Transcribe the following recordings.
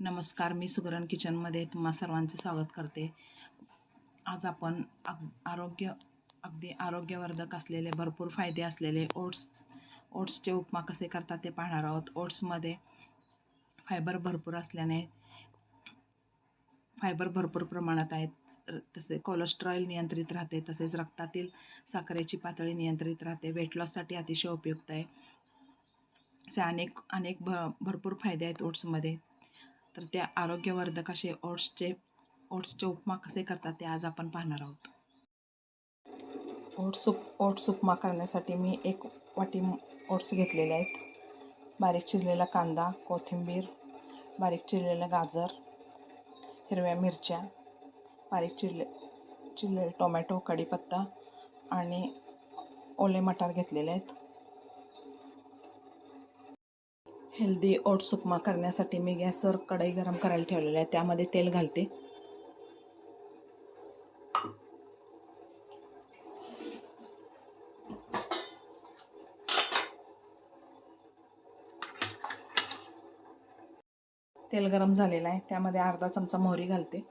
नमस्कार मी सुगरण किचनमध्ये तुम्हा सर्वांचे स्वागत करते. आज आपण अग आरोग्य अगदी आरोग्यवर्धक असलेले भरपूर फायदे असलेले ओट्स ओट्सचे उपमा कसे करतात ते पाहणार आहोत. ओट्समध्ये फायबर भरपूर असल्याने फायबर भरपूर प्रमाणात आहेत. तसे कोलेस्ट्रॉल नियंत्रित राहते तसेच रक्तातील साखरेची पातळी नियंत्रित राहते. वेट लॉससाठी अतिशय उपयुक्त आहे. असे अनेक अनेक भ भरपूर फायदे आहेत ओट्समध्ये. तर त्या आरोग्यवर्धक असे ओट्सचे ओट्सचे उपमा कसे करतात ते आज आपण पाहणार आहोत. ओट्स उप ओट्स उपमा करण्यासाठी मी एक वाटी ओट्स घेतलेले आहेत. बारीक चिरलेला कांदा कोथिंबीर बारीक चिरलेलं गाजर हिरव्या मिरच्या बारीक चिरले चिरलेले टोमॅटो कढीपत्ता आणि ओले मटार घेतलेले आहेत. हेल्दी ओट्स उपमा करण्यासाठी मी गॅसवर कढई गरम करायला ठेवलेलं आहे. त्यामध्ये तेल घालते. तेल गरम झालेलं आहे. त्यामध्ये अर्धा चमचा मोहरी घालते.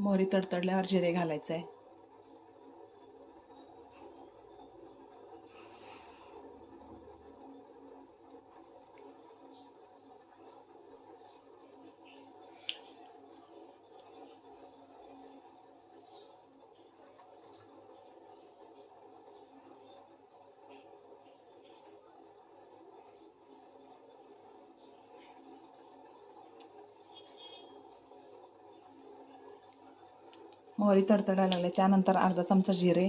मोहरी तडतडल्यावर जिरे घालायचं आहे. मोहरी तडतडायला लागले. त्यानंतर अर्धा चमचा जिरे.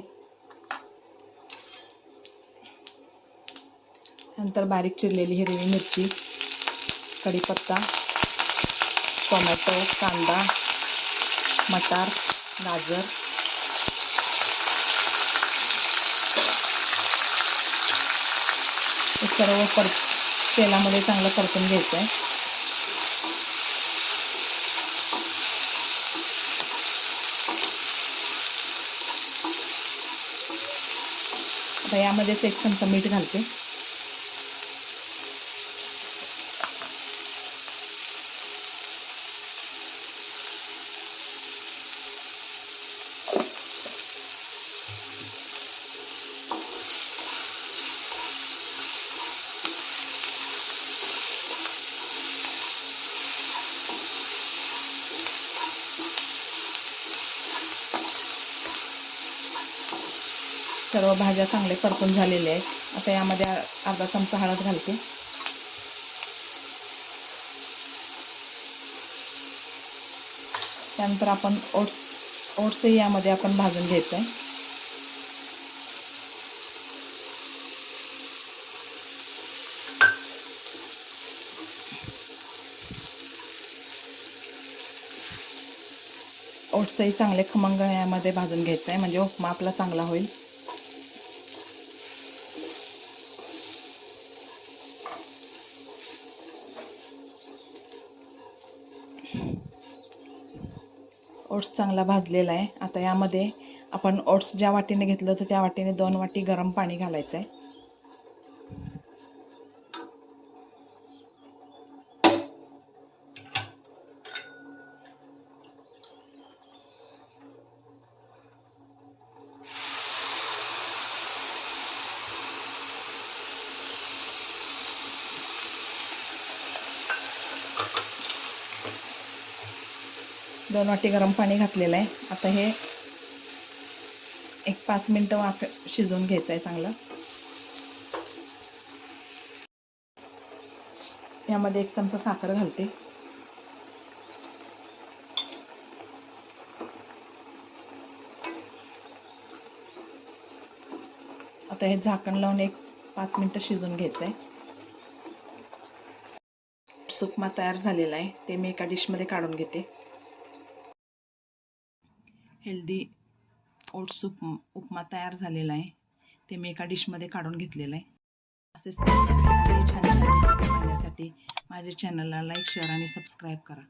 नंतर बारीक चिरलेली हिरवी मिरची कढीपत्ता टोमॅटो कांदा मटार गाजर. हे सर्व पर तेलामध्ये चांगलं परतून घ्यायचं आहे आता यामध्येच एक चमचा मीठ घालते. सर्व भाज्या चांगले परतून झालेले आहेत. आता यामध्ये अर्धा चमचा हळद घालते. त्यानंतर आपण ओट्स ओट्सही यामध्ये आपण भाजून घ्यायचं आहे ओट्सही चांगले खमंग यामध्ये भाजून घ्यायचं आहे म्हणजे उपमा आपला चांगला होईल. ओट्स चांगला भाजलेला आहे. आता यामध्ये आपण ओट्स ज्या वाटीने घेतलं होतं त्या वाटीने दोन वाटी गरम पाणी घालायचं आहे दोन वाटी गरम पाणी घातलेलं आहे. आता हे एक पाच मिनटं वाफ शिजवून घ्यायचं आहे चांगलं. यामध्ये एक चमचा साखर घालते. आता हे झाकण लावून एक पाच मिनटं शिजून घ्यायचं आहे. सुकमा तयार झालेला आहे. ते मी एका डिशमध्ये काढून घेते. हेल्दी ओट्स उप उपमा तयार झालेला आहे. ते मी एका डिशमध्ये काढून घेतलेलं आहे. असेच छान छान रेसिपी पाहण्यासाठी माझ्या चॅनलला लाईक शेअर आणि सबस्क्राईब करा.